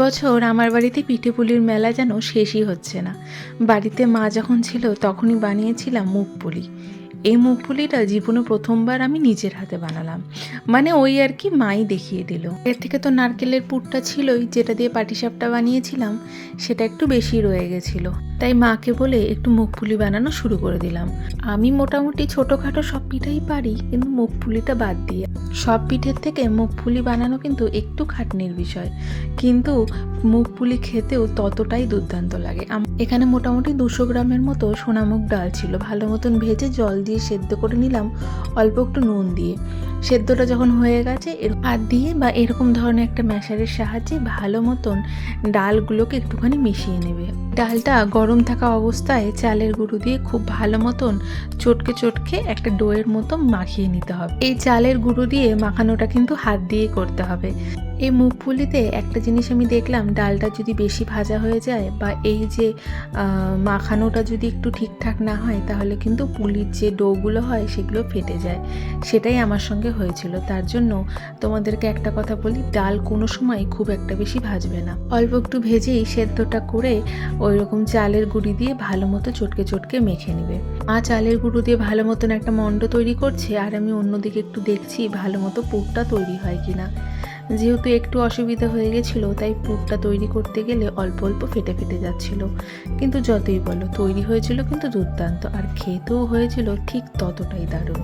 বছর আমার বাড়িতে পিঠে পুলির মেলা যেন শেষই হচ্ছে না। বাড়িতে মা যখন ছিল, তখনই বানিয়েছিলাম মুখ পুলি। এই মুখ পুলিটা জীবনে প্রথমবার আমি নিজের হাতে বানালাম। মানে ওই আর কি মাই দেখিয়ে দিল। এর থেকে তো নারকেলের পুরটা ছিলই, যেটা দিয়ে পাটিসাপটা বানিয়েছিলাম, সেটা একটু বেশি রয়ে গেছিল। তাই মাকে বলে একটু মুখ পুলি বানানো শুরু করে দিলাম। আমি মোটামুটি ছোটোখাটো সব পিঠাই পারি, কিন্তু মুখ পুলিটা বাদ দিয়ে। সব পিঠের থেকে মুখ পুলি বানানো কিন্তু একটু খাটনির বিষয়। কিন্তু মুখ পুলি খেতেও ততটাই দুর্দান্ত লাগে। এখানে মোটামুটি দুশো গ্রামের মতো সোনামুখ ডাল ছিল। ভালো মতন ভেজে জল দিয়ে সেদ্ধ করে নিলাম, অল্প একটু নুন দিয়ে। সেদ্ধটা যখন হয়ে গেছে, এর হাত দিয়ে বা এরকম ধরনের একটা ম্যাশারের সাহায্যে ভালো মতন ডালগুলোকে একটুখানি মিশিয়ে নেবে। ডালটা গরম থাকা অবস্থায় চালের গুঁড়ো দিয়ে খুব ভালো মতন চটকে চটকে একটা ডোয়ের মতো মাখিয়ে নিতে হবে। এই চালের গুঁড়ো দিয়ে মাখানোটা কিন্তু হাত দিয়ে করতে হবে। এই মুখ পুলিতে একটা জিনিস আমি দেখলাম, ডালটা যদি বেশি ভাজা হয়ে যায় বা এই যে মাখানোটা যদি একটু ঠিকঠাক না হয়, তাহলে কিন্তু পুলির যে ডোগুলো হয় সেগুলো ফেটে যায়। সেটাই আমার সঙ্গে হয়েছিল। তার জন্য তোমাদেরকে একটা কথা বলি, ডাল কোনো সময় খুব একটা বেশি ভাজবে না। অল্প একটু ভেজেই সেদ্ধটা করে ওই রকম চালের গুঁড়ি দিয়ে ভালো মতো চটকে চটকে মেখে নেবে। মা চালের গুঁড়ো দিয়ে ভালো মতন একটা মণ্ড তৈরি করছে, আর আমি অন্যদিকে একটু দেখছি ভালো মতো পুরটা তৈরি হয় কিনা। যেহেতু একটু অসুবিধা হয়ে গেছিল, তাই পুরটা তৈরি করতে গেলে অল্প অল্প ফেটে ফেটে যাচ্ছিল। কিন্তু যতই বলো, তৈরি হয়েছিল কিন্তু দুর্দান্ত, আর খেতেও হয়েছিল ঠিক ততটাই দারুণ।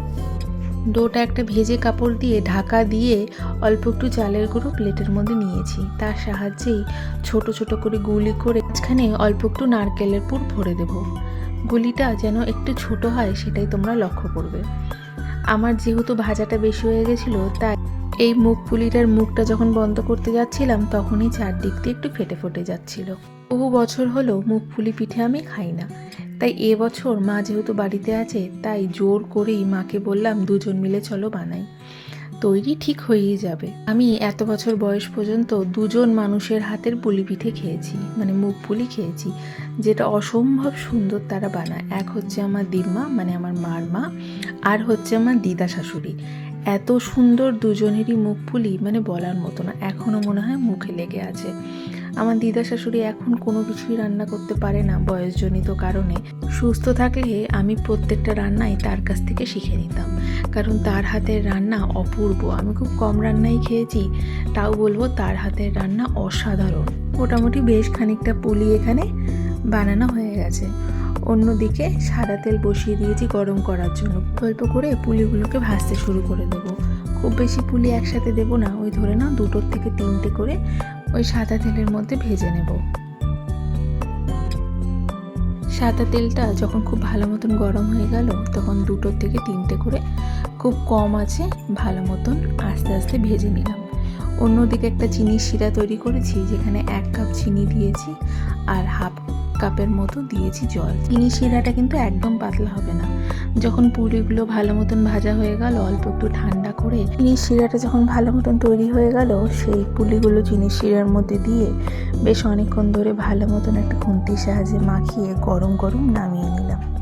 ডোটা একটা ভেজে কাপড় দিয়ে ঢাকা দিয়ে অল্প একটু চালের গুঁড়ো প্লেটের মধ্যে নিয়েছি। তার সাহায্যেই ছোট ছোট করে গুলি করে মাঝখানে অল্প একটু নারকেলের পুর ভরে দেব। গুলিটা যেন একটু ছোট হয়, সেটাই তোমরা লক্ষ্য করবে। আমার যেহেতু ভাজাটা বেশি হয়ে গেছিল, তাই এই মুখ পুলিটার মুখটা যখন বন্ধ করতে যাচ্ছিলাম, তখনই চারদিক দিয়ে একটু ফেটে ফেটে যাচ্ছিল। বহু বছর হলো মুখ পুলি পিঠে আমি খাই না। তাই এবছর মা যেহেতু বাড়িতে আছে, তাই জোর করেই মাকে বললাম, দুজন মিলে চলো বানাই। তৈরি ঠিক হয়েই যাবে। আমি এত বছর বয়স পর্যন্ত দুজন মানুষের হাতের পুলি পিঠে খেয়েছি মানে মুখ পুলি খেয়েছি, যেটা অসম্ভব সুন্দর তারা বানায়। এক হচ্ছে আমার দিম্মা মানে আমার মার মা, আর হচ্ছে আমার দিদা শাশুড়ি। এত সুন্দর দুজনেরই মুখ পুলি মানে বলার মতো না এখনও মনে হয় মুখে লেগে আছে। আমার দিদা শাশুড়ি এখন কোনো কিছুই রান্না করতে পারে না বয়সজনিত কারণে। সুস্থ থাকলে আমি প্রত্যেকটা রান্নাই তার কাছ থেকে শিখে নিতাম। কারণ তার হাতের রান্না অপূর্ব। আমি খুব কম রান্নাই খেয়েছি, তাও বলব তার হাতের রান্না অসাধারণ। মোটামুটি বেশ খানিকটা পুলি এখানে বানানো হয়ে গেছে। অন্যদিকে সাদা তেল বসিয়ে দিয়েছি গরম করার জন্য। অল্প করে পুলিগুলোকে ভাজতে শুরু করে দেবো। খুব বেশি পুলি একসাথে দেবো না, ওই ধরে নাও দুটোর থেকে তিনটে করে ওই সাদা তেলের মধ্যে ভেজে নেব। সাদা তেলটা যখন খুব ভালো মতন গরম হয়ে গেল, তখন দুটো থেকে তিনটে করে খুব কম আছে, ভালো মতন আস্তে আস্তে ভেজে নিলাম। অন্যদিকে একটা চিনির শিরা তৈরি করেছি, যেখানে এক কাপ চিনি দিয়েছি আর হাফ কাপের মতো দিয়েছি জল। চিনি শিরাটা কিন্তু একদম পাতলা হবে না। যখন পুরিগুলো ভালো মতন ভাজা হয়ে গেল, অল্প একটু ঠান্ডা করে চিনির শিরাটা যখন ভালো মতন তৈরি হয়ে গেল, সেই পুলিগুলো চিনির শিরার মধ্যে দিয়ে বেশ অনেকক্ষণ ধরে ভালো মতন একটা খুন্তির সাহায্যে মাখিয়ে গরম গরম নামিয়ে নিলাম।